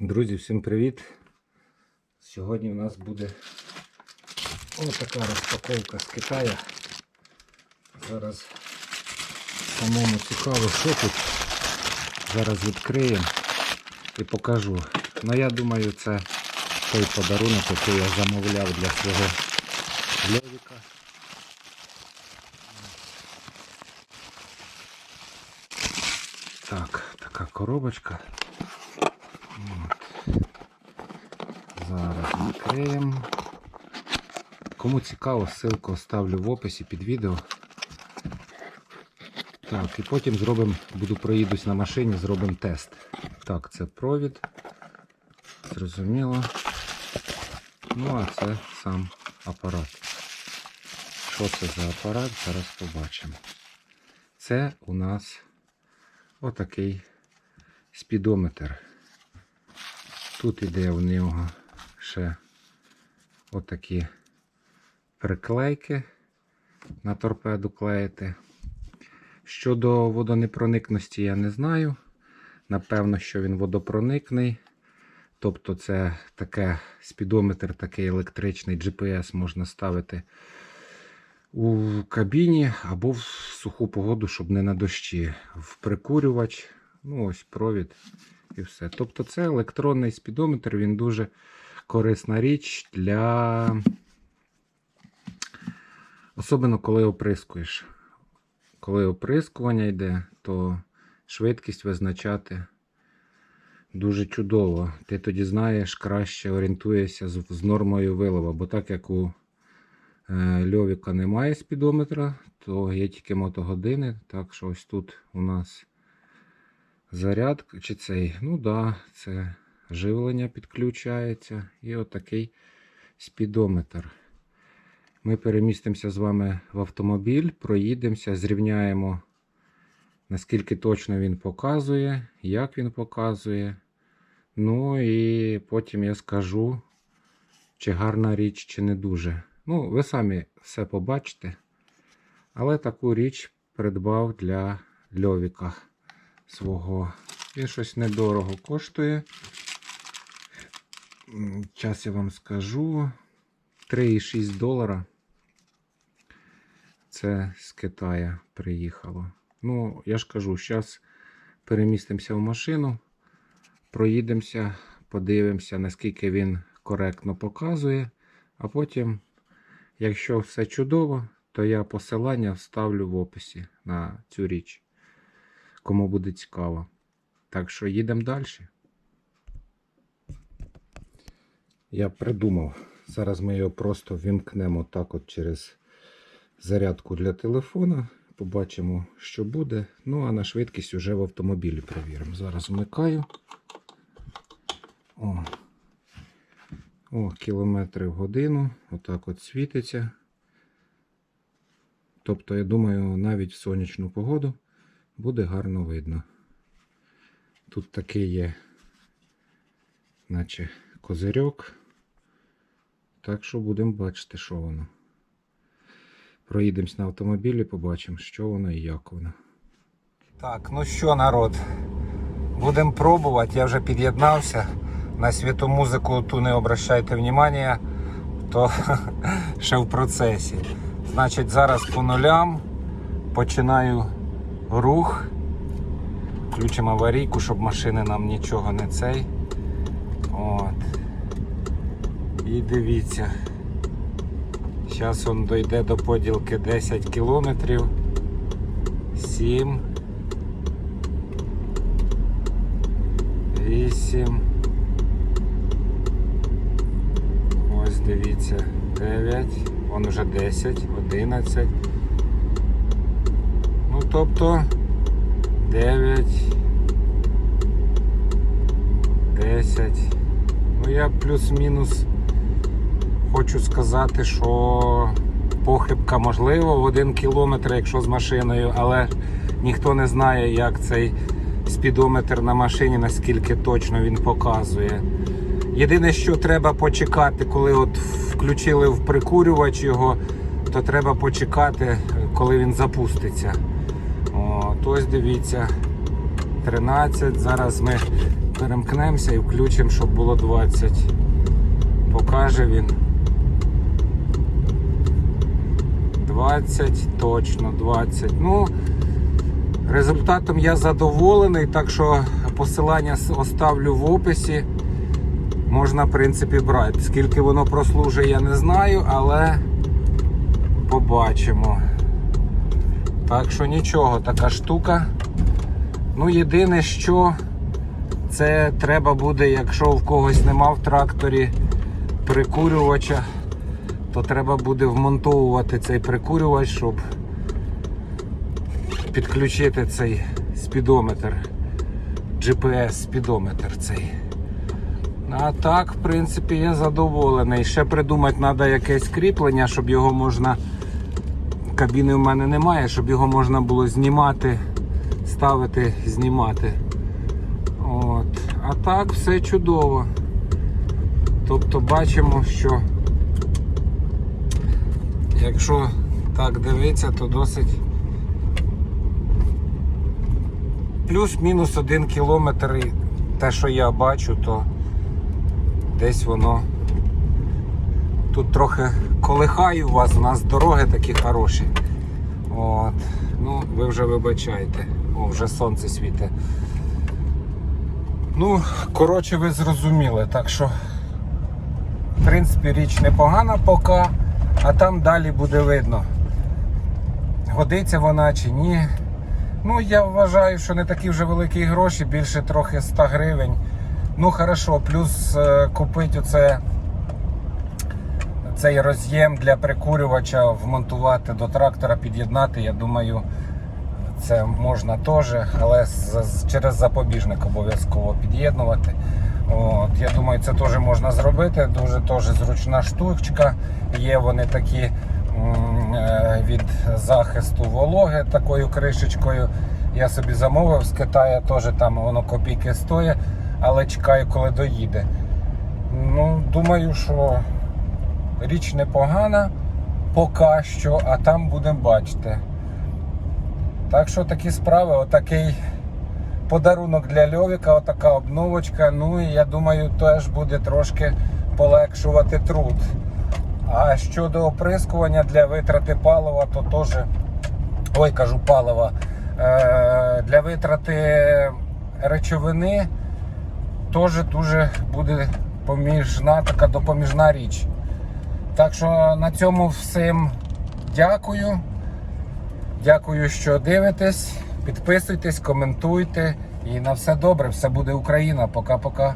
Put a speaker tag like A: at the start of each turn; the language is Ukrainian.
A: Друзі, всім привіт! Сьогодні у нас буде ось така розпаковка з Китаю. Зараз самому цікаво, що тут. Зараз відкриємо і покажу. Ну я думаю, це той подарунок, який я замовляв для свого Льовіка. Так, така коробочка. Зараз відкриємо. Кому цікаво, ссылку оставлю в описі під відео. Так, і потім зробимо, буду проїдусь на машині, зробимо тест. Так, це провід. Зрозуміло. Ну, а це сам апарат. Що це за апарат? Зараз побачимо. Це у нас отакий спідометр. Тут іде в нього ще отакі приклейки на торпеду клеїти. Щодо водонепроникності я не знаю. Напевно, що він водопроникний. Тобто це таке спідометр, такий електричний GPS можна ставити у кабіні або в суху погоду, щоб не на дощі. В прикурювач, ну ось провід і все. Тобто це електронний спідометр, він дуже корисна річ для. Особливо коли оприскуєш. Коли оприскування йде, то швидкість визначати дуже чудово. Ти тоді знаєш, краще орієнтуєшся з, з нормою вилова. Бо так як у е, Льовіка немає спідометра, то є тільки мотогодини. Так що ось тут у нас заряд чи цей, ну да, це живлення підключається. І отакий спідометр. Ми перемістимося з вами в автомобіль, проїдемося, зрівняємо, наскільки точно він показує, як він показує. Ну і потім я скажу, чи гарна річ, чи не дуже. Ну, ви самі все побачите. Але таку річ придбав для Льовіка свого. Він щось недорого коштує. Час я вам скажу. 3,6 долара. Це з Китая приїхало. Ну, я ж кажу, зараз перемістимося в машину, проїдемося, подивимося, наскільки він коректно показує. А потім, якщо все чудово, то я посилання вставлю в описі на цю річ. Кому буде цікаво. Так що їдемо далі. Я придумав. Зараз ми його просто вімкнемо так от через зарядку для телефона. Побачимо, що буде. Ну, а на швидкість вже в автомобілі перевіримо. Зараз вмикаю. О, О кілометри в годину. Отак от світиться. Тобто, я думаю, навіть в сонячну погоду буде гарно видно. Тут такий є, наче козирьок. Так що будемо бачити, що воно. Проїдемось на автомобілі, побачимо, що воно і як воно. Так, ну що, народ, будемо пробувати. Я вже під'єднався. На світу музику ту не обращайте внимання, то ще в процесі. Значить, зараз по нулям починаю рух. Включимо аварійку, щоб машини нам нічого не цей. От. І дивіться. Зараз він дойде до поділки 10 кілометрів. 7. 8. Ось дивіться. 9. Вон уже 10, 11. Тобто 9. 10. Ну я плюс-мінус хочу сказати, що похибка можлива в один кілометр, якщо з машиною, але ніхто не знає, як цей спідометр на машині, наскільки точно він показує. Єдине, що треба почекати, коли от включили в прикурювач його, то треба почекати, коли він запуститься. О, ось дивіться, 13. Зараз ми Перемкнемося і включимо, щоб було 20. Покаже він. 20, точно 20. Ну, результатом я задоволений, так що посилання оставлю в описі. Можна, в принципі, брати. Скільки воно прослужить, я не знаю, але побачимо. Так що нічого, така штука. Ну, єдине, що це треба буде, якщо в когось нема в тракторі прикурювача, то треба буде вмонтовувати цей прикурювач, щоб підключити цей спідометр, GPS спідометр цей. А так, в принципі, я задоволений. Ще придумати треба якесь кріплення, щоб його можна. Кабіни в мене немає, щоб його можна було знімати, ставити, знімати. От. А так все чудово. Тобто бачимо, що якщо так дивитися, то досить плюс-мінус один кілометр і те, що я бачу, то десь воно тут трохи колихаю вас, у нас дороги такі хороші. От. Ну, ви вже вибачайте. О, вже сонце світить. Ну, коротше, ви зрозуміли, так що, в принципі, річ непогана поки, а там далі буде видно, годиться вона чи ні. Ну, я вважаю, що не такі вже великі гроші, більше трохи 100 гривень. Ну, хорошо, плюс е, купити оце, цей роз'єм для прикурювача, вмонтувати до трактора, під'єднати, я думаю, це можна теж, але через запобіжник обов'язково під'єднувати. От, я думаю, це теж можна зробити. Дуже теж зручна штучка. Є вони такі е, від захисту вологи такою кришечкою. Я собі замовив з Китаю, теж там воно копійки стоїть, але чекаю, коли доїде. Ну, думаю, що річ непогана поки що, а там будемо бачити. Так що такі справи, отакий подарунок для Льовіка, отака обновочка. Ну і я думаю, теж буде трошки полегшувати труд. А щодо оприскування для витрати палива, то теж, ой, кажу палива, е, для витрати речовини теж дуже буде поміжна, така допоміжна річ. Так що на цьому всім дякую. Дякую, що дивитесь. Підписуйтесь, коментуйте. І на все добре. Все буде Україна. Пока-пока.